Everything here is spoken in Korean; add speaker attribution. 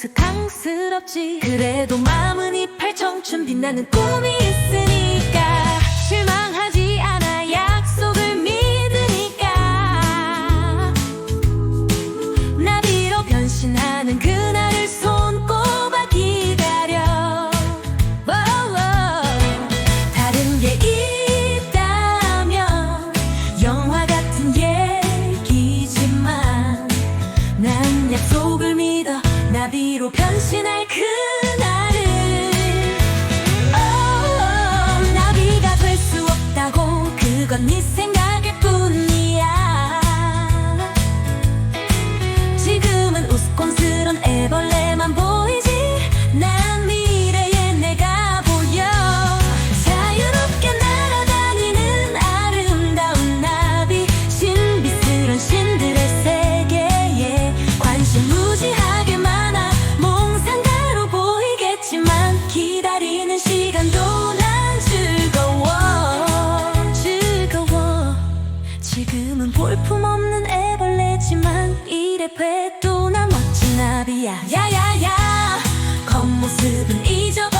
Speaker 1: 스캉스럽지. 그래도 마음은 이팔 청춘 빛나는 꿈이 있으니 나비로 변신할 그날을. Oh, 나비가 될 수 없다고 그건 네 생각 나비야. 야야야. 겉모습은 잊어버